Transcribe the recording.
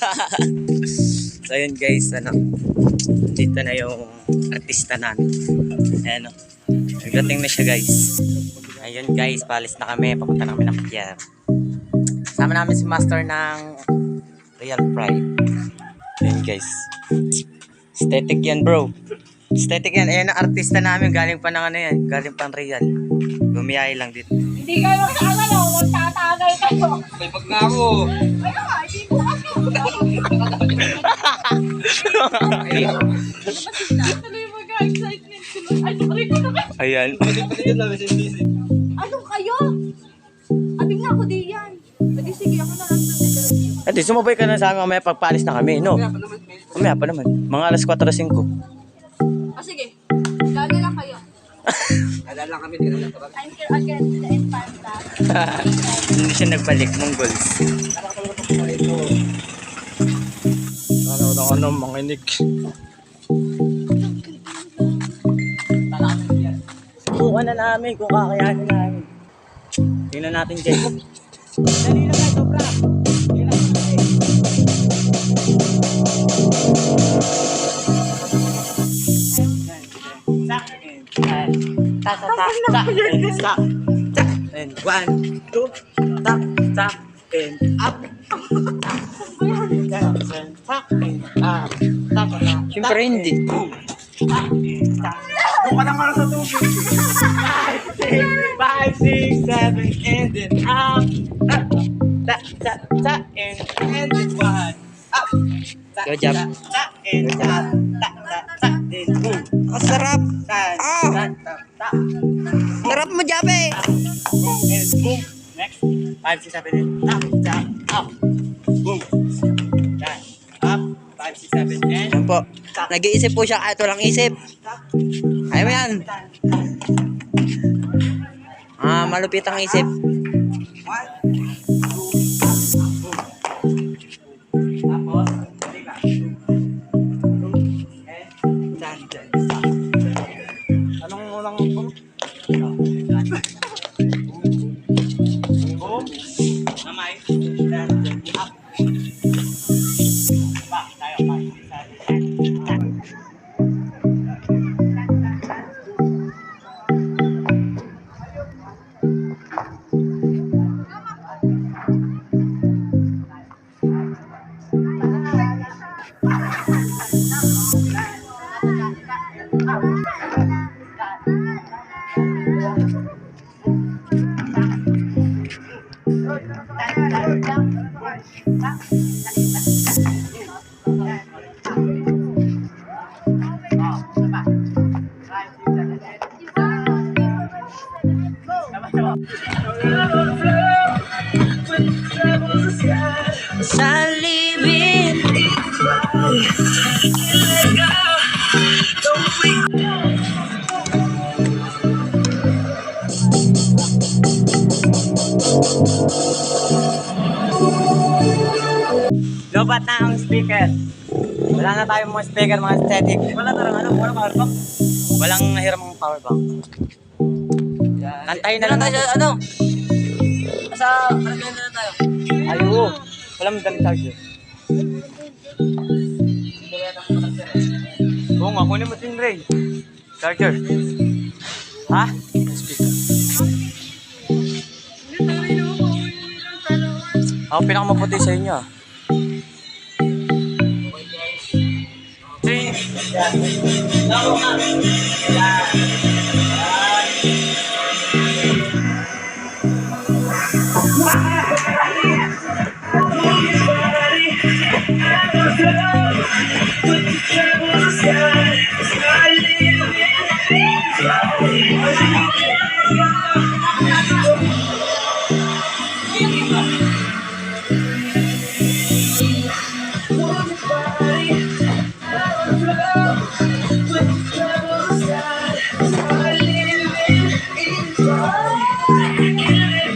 so yun guys, ano, dito na yung artista namin. Ayan o. Nagdating na siya guys. Ayun guys, palis na kami. Papunta na kami ng Pier. Sama namin si Master ng Real Pride. Ayun guys. Aesthetic yan bro. Aesthetic yan. Ayan ang artista namin. Galing pa ng ano yan. Galing pang Real. Bumiyay lang dito. Hindi kayo magsama no, magtatagay kayo. May pag nga ako. Ay Ayan. Lang. Ano kayo? Abing nga ako di yan. Pwede sige, ako na lang doon. Ate, sumabay ka na sa amin mamaya pagpaalis na kami, no? Mamaya pa naman. Mga alas 4 5. Ah, sige. Lalo lang kayo. Alala lang kami, na lang tabag. I'm here again to the Infanta. Hindi siya nagbalik, Mongols. Ano na ano, manginig. Subukan na namin kung kakayanin namin. Tingnan natin dyan. Dali lang lang kayo. Tak, and tak, tak, tak, tak, tak, and one, two, tak, tak, and up. Tak, and tak, and up. Tak, tak, Siyempre hindi. Kung ka naman sa tubig. Five, six, seven, and then up. Up. Ta, ta, ta, and, and then one. Up. Ta. Ta, ta, and ta, ta, ta, ta, then boom. Masarap. Ta, ta, ta, ta. Sarap mo, Jabe. And boom. Next. Five, six, seven, and up, ta, up. Boom. Yan. Up. Five, six, seven, and Yan po. Nag-iisip po siya kahit walang isip. Ayaw mo yan. Ah, malupit ang isip. Anong walang... Boom. Lobat na ang speaker. Wala na tayong mga speaker, mga aesthetic. Wala na ano, wala power bank. Walang nahiram ang power bank. Kantayin na lang tayo. ano? Sa paragyan na tayo. Ayo. Walang daling charger. Oo nga, kunin mo din, Ray. Charger. Ha? Speaker. Ako pinakamaputi sa inyo. Ah. Three. Wow!